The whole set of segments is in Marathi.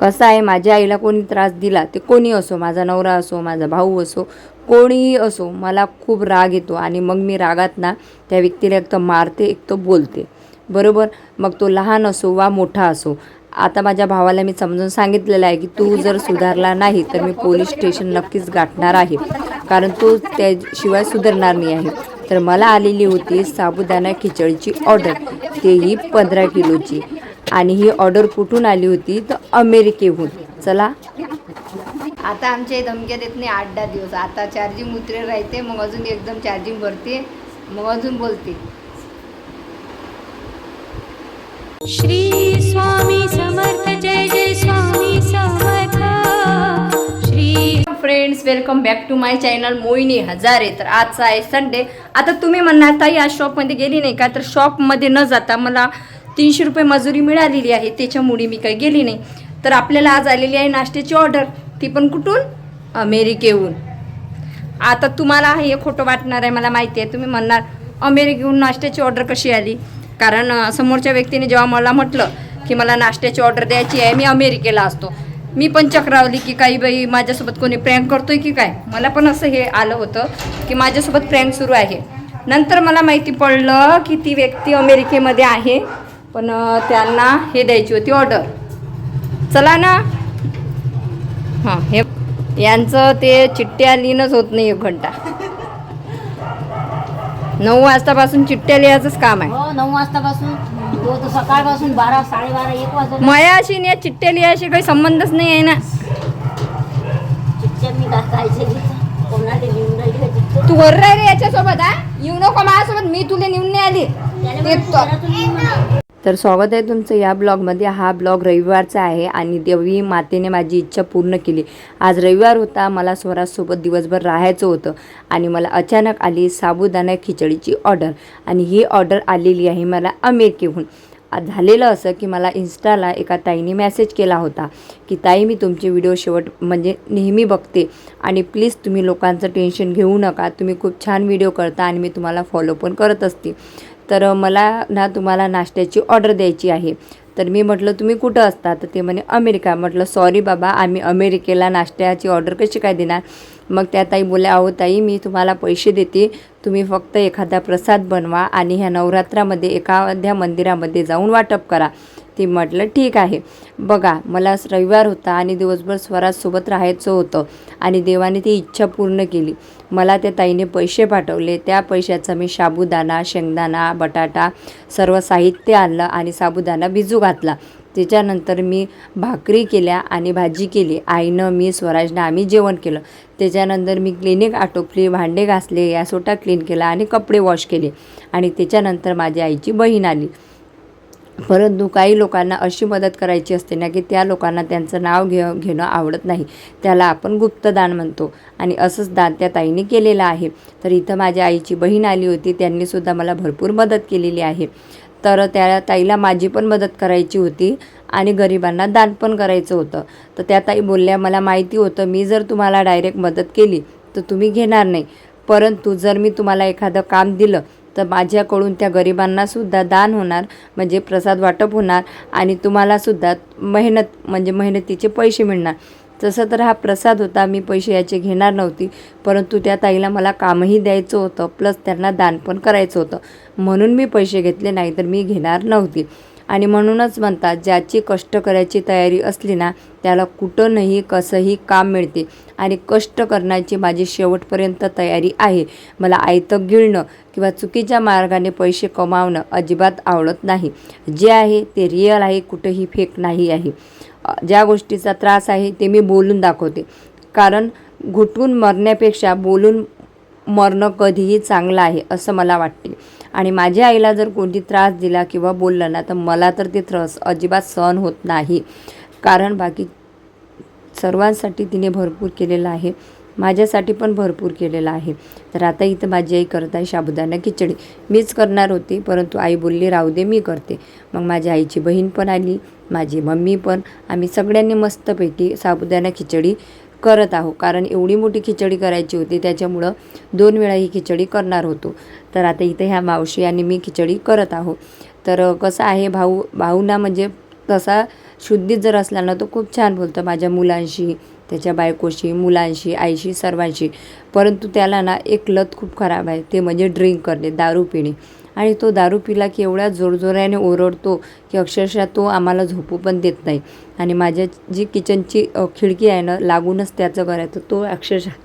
कसं आहे माझ्या आईला कोणी त्रास दिला ते कोणी असो माझा नवरा असो माझा भाऊ असो कोणीही असो मला खूप राग येतो आणि मग मी रागात ना त्या व्यक्तीला एक तर मारते एक तर बोलते. बरोबर? मग तो लहान असो वा मोठा असो आता माझ्या भावाला मी समजून सांगितलेलं आहे की तू जर सुधारला नाही तर मी पोलीस स्टेशन नक्कीच गाठणार आहे कारण तो त्याशिवाय सुधारणार नाही आहे. तर मला आलेली होती साबुदाणा खिचडीची ऑर्डर तेही पंधरा किलोची. आणि ही ऑर्डर कुठून आली होती? तर अमेरिकेहून. चला. आता आमच्या धमक्या देत नाही आठ दहा दिवस. आता चार्जिंग उतरे राहते मग अजून एकदम चार्जिंग भरते मग अजून बोलते. श्री स्वामी समर्थ जय जय Swami Samarth. Shri friends welcome back to my channel Mohini Hazare. तर आजचा आहे संडे आता तुम्ही म्हणणार ताई आज शॉपमध्ये गेली नाही का? तर शॉपमध्ये न जाता मला तीनशे रुपये मजुरी मिळालेली आहे त्याच्यामुळे मी काही गेली नाही. तर आपल्याला आज आलेली आहे नाश्त्याची ऑर्डर ती पण कुठून? अमेरिकेहून. आता तुम्हाला हे खोटं वाटणार आहे मला माहिती आहे तुम्ही म्हणणार अमेरिकेहून नाश्त्याची ऑर्डर कशी आली? कारण समोरच्या व्यक्तीने जेव्हा मला म्हटलं की मला नाश्त्याची ऑर्डर द्यायची आहे मी अमेरिकेला असतो. मी पण चक्रावली की काही बाई माझ्यासोबत कोणी प्रँक करतोय की काय? मला पण असं हे आलं होतं की माझ्यासोबत प्रँक सुरू आहे. नंतर मला माहिती पडलं की ती व्यक्ती अमेरिकेमध्ये आहे. पण त्यांना हे द्यायची होती ऑर्डर. चला ना. हां हे यांचं ते चिठ्ठ्या लिहिणंच होत नाही एक घंटा. नऊ वाजतापासून चिठ्ठ्या लिहायचंच काम आहे. हो नऊ वाजतापासून. तो तर सकाळपासून बारा साडेबारा एक वाजता मयाशी आणि या चिठ्ठ्या लिहायशी काही संबंधच नाही आहे ना. चिठ्ठ्या मी का खायचे कोणाला लिहून राहिली का चिठ्ठ्या? तू वर राह रे याच्यासोबत हा? येऊ नको माझ्यासोबत मी तुला नेऊन नाही आली. त्याला ते म्हणते, तो- घरातून लिहून म्हणा. तर स्वागत आहे तुमचं या ब्लॉगमध्ये. हा ब्लॉग रविवारचा आहे आणि देवी मातेने माझी इच्छा पूर्ण केली. आज रविवार होता मला स्वराजसोबत दिवसभर राहायचं होतं आणि मला अचानक आली साबुदाणा खिचडीची ऑर्डर आणि ही ऑर्डर आलेली आहे मला अमेरिकेहून. झालेलं असं की मला इन्स्टाला एका ताईने मेसेज केला होता की ताई मी तुमचे व्हिडिओ शेवट म्हणजे नेहमी बघते आणि प्लीज तुम्ही लोकांचं टेन्शन घेऊ नका. तुम्ही खूप छान व्हिडिओ करता आणि मी तुम्हाला फॉलो पण करत असते. तर मला ना तुम्हाला नाश्त्याची ऑर्डर द्यायची आहे. तर मी म्हटलं तुम्ही कुठं असता? तर ते म्हणे अमेरिका. म्हटलं सॉरी बाबा आम्ही अमेरिकेला नाश्त्याची ऑर्डर कशी काय देणार? मग त्या ताई बोल्या अहो ताई मी तुम्हाला पैसे देते. तुम्ही फक्त एखादा प्रसाद बनवा आणि ह्या नवरात्रामध्ये एखाद्या मंदिरामध्ये जाऊन वाटप करा. ती म्हटलं ठीक आहे. बघा मला रविवार होता आणि दिवसभर स्वराजसोबत राहायचं होतं आणि देवाने ती इच्छा पूर्ण केली. मला त्या ताईने पैसे पाठवले. त्या पैशाचा मी साबुदाणा शेंगदाणा बटाटा सर्व साहित्य आणलं आणि साबुदाणा भिजू घातला. त्याच्यानंतर मी भाकरी केल्या आणि भाजी केली. आईनं मी स्वराजनं आम्ही जेवण केलं. त्याच्यानंतर मी क्लिनिक आटोपली भांडे घासले या सोटा क्लीन केला आणि कपडे वॉश केले. आणि त्याच्यानंतर माझ्या आईची बहीण आली. परंतु काही लोकांना अशी मदत करायची असते ना की त्या लोकांना त्यांचं नाव घे घेणं आवडत नाही. त्याला आपण गुप्तदान म्हणतो. आणि असंच दान त्या ताईने केलेलं आहे. तर इथं माझ्या आईची बहीण आली होती. त्यांनीसुद्धा मला भरपूर मदत केलेली आहे. तर त्या ताईला माझी पण मदत करायची होती आणि गरिबांना दान पण करायचं होतं. तर त्या ताई बोलल्या मला माहिती होतं मी जर तुम्हाला डायरेक्ट मदत केली तर तुम्ही घेणार नाही. परंतु जर मी तुम्हाला एखादं काम दिलं तर माझ्याकडून त्या गरिबांनासुद्धा दान होणार म्हणजे प्रसाद वाटप होणार आणि तुम्हालासुद्धा मेहनत म्हणजे मेहनतीचे पैसे मिळणार. तसं तर हा प्रसाद होता मी पैसे याचे घेणार नव्हती परंतु त्या ताईला मला कामही द्यायचं होतं प्लस त्यांना दान पण करायचं होतं. म्हणून मी पैसे घेतले नाही तर मी घेणार नव्हती. आणि म्हणूनच म्हणतात ज्याची कष्ट करायची तयारी असली ना त्याला कुठंही कसंही काम मिळते. आणि कष्ट करण्याची माझी शेवटपर्यंत तयारी आहे. मला आयतं गिळणं किंवा चुकीच्या मार्गाने पैसे कमावणं अजिबात आवडत नाही. जे आहे ते रिअल आहे कुठंही फेक नाही आहे. ज्या गोष्टीचा त्रास आहे ते मी बोलून दाखवते. कारण घुटून मरण्यापेक्षा बोलून मरणं कधीही चांगलं आहे असं मला वाटते. आणि माझ्या आईला जर कोणती त्रास दिला किंवा बोललं ना तर मला तर ते त्रास अजिबात सहन होत नाही. कारण बाकी सर्वांसाठी तिने भरपूर केलेलं आहे. माझ्यासाठी पण भरपूर केलेलं आहे. तर आता इथं माझी आई करत आहे साबुदाणा खिचडी. मीच करणार होती परंतु आई बोलली राहू दे मी करते. मग माझ्या आईची बहीण पण आली माझी मम्मी पण. आम्ही सगळ्यांनी मस्तपैकी साबुदाणा खिचडी करत आहो. कारण एवढी मोठी खिचडी करायची होती त्याच्यामुळं दोन वेळा ही खिचडी करणार होतो. तर आता इथं ह्या मावशी आणि मी खिचडी करत आहो. तर कसं आहे भाऊ भाऊना म्हणजे तसा शुद्धीत जर असला ना तो खूप छान बोलतो माझ्या मुलांशी त्याच्या बायकोशी मुलांशी आईशी सर्वांशी. परंतु त्याला ना एक लत खूप खराब आहे ते म्हणजे ड्रिंक करणे दारू पिणे. आणि तो दारू पिला की एवढ्या जोरजोराने ओरडतो की अक्षरशः तो आम्हाला झोपू पण देत नाही. आणि माझ्या जी किचनची खिडकी आहे ना लागूनच त्याचं घर आहे. तर तो अक्षरशः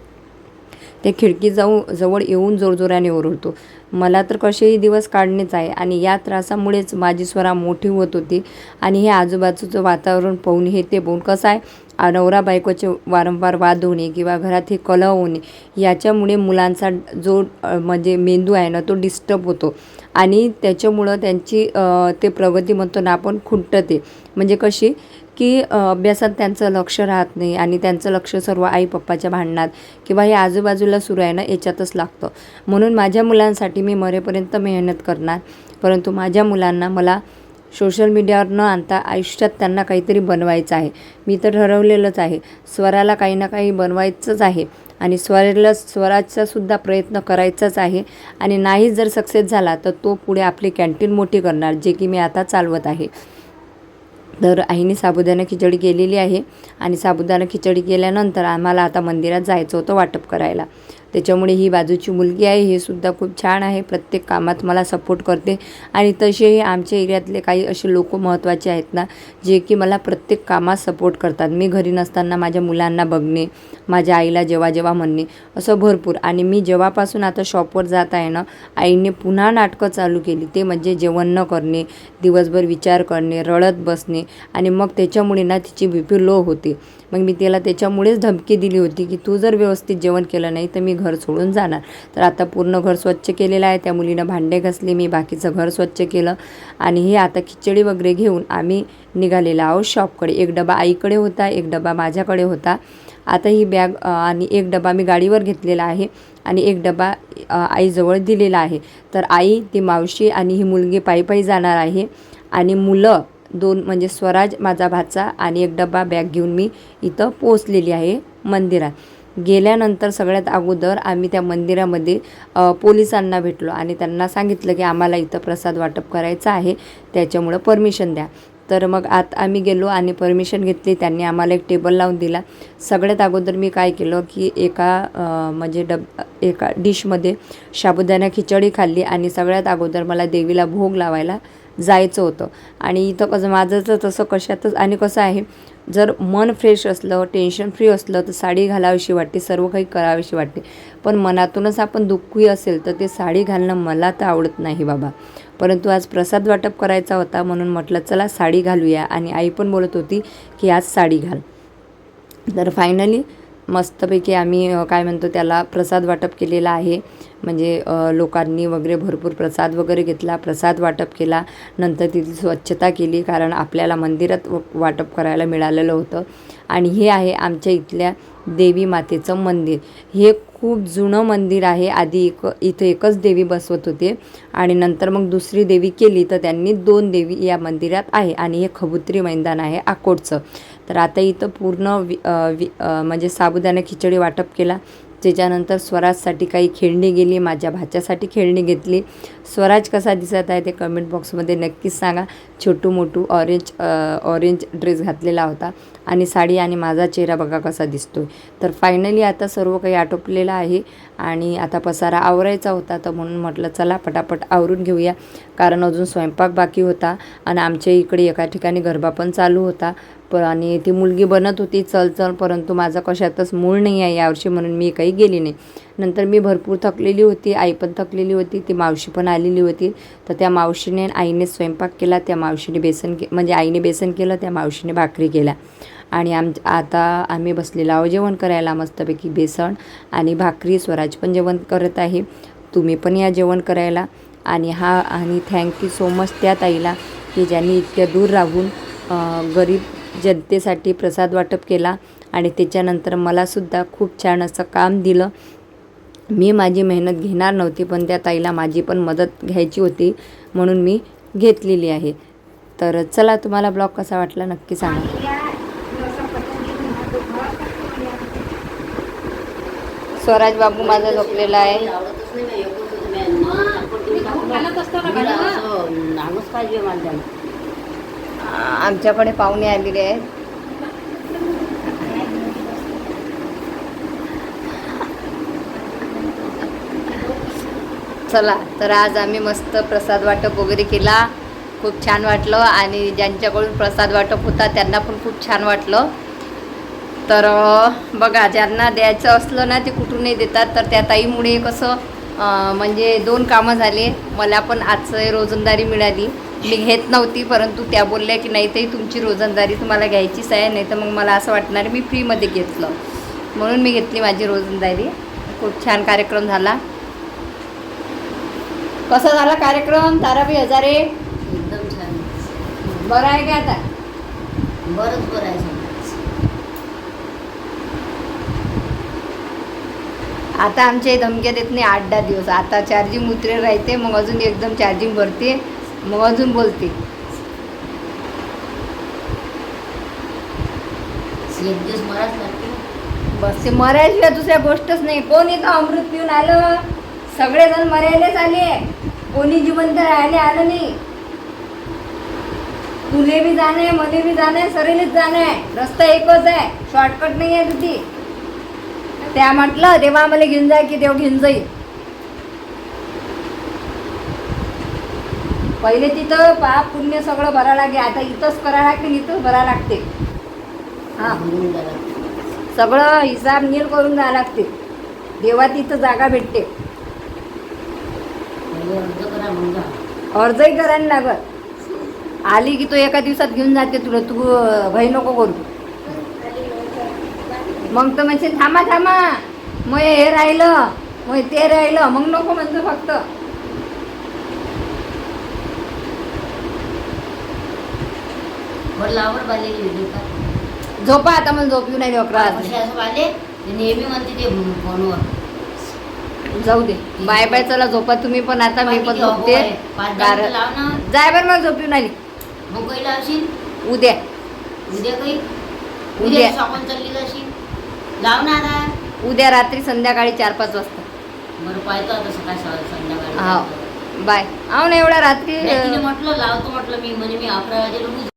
त्या खिडकी जाऊ जवळ येऊन जोरजोराने ओरडतो. मला तर कसेही दिवस काढणेच आहे आणि या त्रासामुळेच माझी स्वरा मोठी होत होती. आणि हे आजूबाजूचं वातावरण पाहून हे ते पाहून कसं आहे? नवरा बायकोचे वारंवार वाद होणे किंवा घरात हे कलह होणे याच्यामुळे मुलांचा जो म्हणजे मेंदू आहे ना तो डिस्टर्ब होतो. आणि त्याच्यामुळं त्यांची ते प्रगती म्हणतो ना आपण खुंटते. म्हणजे कशी की अभ्यासात त्यांचं लक्ष राहत नाही आणि त्यांचं लक्ष सर्व आई पप्पाच्या भांडणात किंवा हे आजूबाजूला सुरू आहे ना याच्यातच लागतं. म्हणून माझ्या मुलांसाठी मी मरेपर्यंत मेहनत करणार. परंतु माझ्या मुलांना मला सोशल मीडियावर न आणता आयुष्यात त्यांना काहीतरी बनवायचं आहे. मी तर ठरवलेलंच आहे. स्वराला काही ना काही बनवायचंच आहे. आणि स्वराला स्वराचा सुद्धा प्रयत्न करायचाच आहे. आणि नाही जर सक्सेस झाला तर तो पुढे आपली कॅन्टीन मोठी करणार जे की मी आता चालवत आहे. तर आईने साबुदाणा खिचडी केलेली आहे. आणि साबुदाणा खिचडी केल्यानंतर आम्हाला आता मंदिरात जायचं होतं वाटप करायला. त्याच्यामुळे ही बाजूची मुलगी आहे हे सुद्धा खूप छान आहे. प्रत्येक कामात मला सपोर्ट करते. आणि तसेही आमच्या एरियातले काही असे लोक महत्त्वाचे आहेत ना जे की मला प्रत्येक कामात सपोर्ट करतात. मी घरी नसताना माझ्या मुलांना बघणे माझ्या आईला जेव्हा जेव्हा म्हणणे असं भरपूर. आणि मी जेव्हापासून आता शॉपवर जात आहे ना आईने पुन्हा नाटकं चालू केली. ते म्हणजे जेवण न करणे दिवसभर विचार करणे रडत बसणे. आणि मग त्याच्यामुळे ना तिची बी पी लो होते. मग मी तिला त्याच्यामुळेच धमकी दिली होती की तू जर व्यवस्थित जेवण केलं नाही तर मी घर सोडून जाणार. तर आता पूर्ण घर स्वच्छ केलेलं आहे. त्या मुलीनं भांडे घासले मी बाकीचं घर स्वच्छ केलं. आणि हे आता खिचडी वगैरे घेऊन आम्ही निघालेला आहोत शॉपकडे. एक डबा आईकडे होता एक डबा माझ्याकडे होता. आता ही बॅग आणि एक डबा मी गाडीवर घेतलेला आहे आणि एक डबा आईजवळ दिलेला आहे. तर आई ती मावशी आणि ही मुलगी पायी पायी जाणार आहे. आणि मुलं दोन म्हणजे स्वराज माझा भाचा आणि एक डबा बॅग घेऊन मी इथं पोचलेली आहे मंदिरात. गेल्यानंतर सगळ्यात अगोदर आम्ही त्या मंदिरामध्ये पोलिसांना भेटलो आणि त्यांना सांगितलं की आम्हाला इथं प्रसाद वाटप करायचं आहे त्याच्यामुळं परमिशन द्या. तर मग आत आम्ही गेलो आणि परमिशन घेतली त्यांनी आम्हाला एक टेबल लावून दिला. सगळ्यात अगोदर मी काय केलं की एका म्हणजे डब एका डिशमध्ये साबुदाणा खिचडी खाल्ली आणि सगळ्यात अगोदर मला देवीला भोग लावायला जायचं होतं. आणि इथं कसं माझं तर तसं कशातच आणि कसं आहे जर मन फ्रेश असलं टेन्शन फ्री असलं तर साडी घालावीशी वाटते सर्व काही करावीशी वाटते. पण मनातूनच आपण दुःखी असेल तर ते साडी घालणं मला तर आवडत नाही बाबा. परंतु आज प्रसाद वाटप करायचा होता म्हणून म्हटलं चला साडी घालूया. आणि आई पण बोलत होती की आज साडी घाल. तर फायनली मस्तपैकी आम्ही काय म्हणतो त्याला प्रसाद वाटप केलेला आहे. म्हणजे लोकांनी वगैरे भरपूर प्रसाद वगैरे घेतला प्रसाद वाटप केला. नंतर तिथली स्वच्छता केली कारण आपल्याला मंदिरात व- वाटप करायला मिळालेलं होतं. आणि हे आहे आमच्या इथल्या देवी मातेचं मंदिर. हे खूप जुनं मंदिर आहे. आधी एक इथं एकच देवी बसवत होते. आणि नंतर मग दुसरी देवी केली तर त्यांनी दोन देवी या मंदिरात आहे. आणि हे खबुत्री मैदान आहे अकोटचं. तर आता इथं पूर्ण वि वि म्हणजे साबुदाणा खिचडी वाटप केला. त्याच्यानंतर स्वराजसाठी काही खेळणी गेली माझ्या भाच्यासाठी खेळणी घेतली. स्वराज कसा दिसत आहे ते कमेंट बॉक्समध्ये नक्कीच सांगा. Chhotu Mothu orange orange dress घातलेला होता. आणि साडी आणि माझा चेहरा बघा कसा दिसतोय. तर फायनली आता सर्व काही आटोपलेलं आहे आणि आता पसारा आवरायचा होता तर म्हणून म्हटलं चला पटापट आवरून घेऊया. कारण अजून स्वयंपाक बाकी होता आणि आमच्या इकडे एका ठिकाणी गरबा पण चालू होता. प आणि ती मुलगी बनत होती चल चल परंतु माझा कशातच मूळ नाही आहे यावर्षी म्हणून मी काही गेली नाही. नंतर मी भरपूर थकलेली होती आई पण थकलेली होती ती मावशी पण आलेली होती. तर त्या मावशीने आईने स्वयंपाक केला त्या मावशीने बेसन के म्हणजे आईने बेसन केलं त्या मावशीने भाकरी केल्या. आणि आम आता आम्ही बसलेलो आहोत जेवण करायला मस्तपैकी बेसन आणि भाकरी स्वराज पण जेवण करत आहे तुम्ही पण या जेवण करायला. आणि हा आणि थँक्यू सो मच त्या ताईला की ज्यांनी इतक्या दूर राहून गरीब जनतेसाठी प्रसाद वाटप केला. आणि त्याच्यानंतर मलासुद्धा खूप छान असं काम दिलं. मी माझी मेहनत घेणार नव्हती पण त्या ताईला माझी पण मदत घ्यायची होती म्हणून मी घेतलेली आहे. तर चला तुम्हाला ब्लॉग कसा वाटला नक्की सांगा. स्वराज बाबू माझा झोपलेला आहे. आमच्याकडे पाहुणे आलेले आहेत होतं बाई. मग आपण तुम्ही खाऊन घालत असतो ना असं नानच पाहिजे माणसाला आमच्याकडे पाहुणे आलेले आहेत चला. तर आज आम्ही मस्त प्रसाद वाटप वगैरे केला. खूप छान वाटलं आणि ज्यांच्याकडून प्रसाद वाटप होता त्यांना पण खूप छान वाटलं. तर बघा ज्यांना द्यायचं असलं ना ते कुठूनही देतात. तर त्या ताईमुळे कसं म्हणजे दोन कामं झाले. मला पण आजचं रोजंदारी मिळाली. मी घेत नव्हती परंतु त्या बोलल्या की नाही तरी तुमची रोजंदारी तुम्हाला घ्यायचीच आहे नाही तर मग मला असं वाटणार मी फ्रीमध्ये घेतलं. म्हणून मी घेतली माझी रोजंदारी. खूप छान कार्यक्रम झाला. कसा झाला कार्यक्रम? ताराबाई हजारे? एकदम छान. बरं आहे का आता? बरंच बरं आहे. आता आमचे धमक्या देत नाही आठ दहा दिवस. आता चार्जिंग उतरे राहते मग अजून एकदम चार्जिंग भरते मग अजून बोलते. एक दिवस मलाच लागते बस ते मरायशिवाय दुसऱ्या गोष्टच नाही. कोण इथं अमृत पिऊन आलं? सगळेजण मरायलाच आले. कोणी जिवंत राहायला आलं नाही. तुले बी जाणं आहे मले बी जाणं आहे सरेलीच जाणं आहे. रस्ता एकच आहे शॉर्टकट नाही आहे तिथे त्या म्हटलं देवा आम्हाला घेऊन जाय की देव घेऊन जाईल. पहिले तिथं पाप पुण्य सगळं भरा लागे आता इथंच करावं लागते इथंच भरावं लागते. हां. सगळं हिसाब नील करून जावं लागते. देवा तिथं जागा भेटते. करा अर्जही करायला लागत आली की तो एका दिवसात घेऊन जाते तुला. तू भय नको करू. मग तर म्हणजे थांबा थांबा. मग हे राहिलं. मग ते राहिलं. मग नको म्हणतो फक्त. झोपा आता मला झोप येऊ नाही अकरा नेहमी म्हणते ते फोनवर. जाऊ दे. बाय बाय चला झोपा. तुम्ही पण आता मी पण झोपते. जाय बरं झोप मग काही लावशील? उद्या. उद्या काही? उद्या. उद्या शॉपन चालली जाशील? लाव ना आता. उद्या रात्री संध्याकाळी चार पाच वाजता. बरं पाहतो आता सकाळ संध्याकाळी. हाव. बाय. आहो ना एवढ्या रात्री नाही, म्हटलं लावतो म्हटलं मी. म्हणजे मी अकरा वाजेला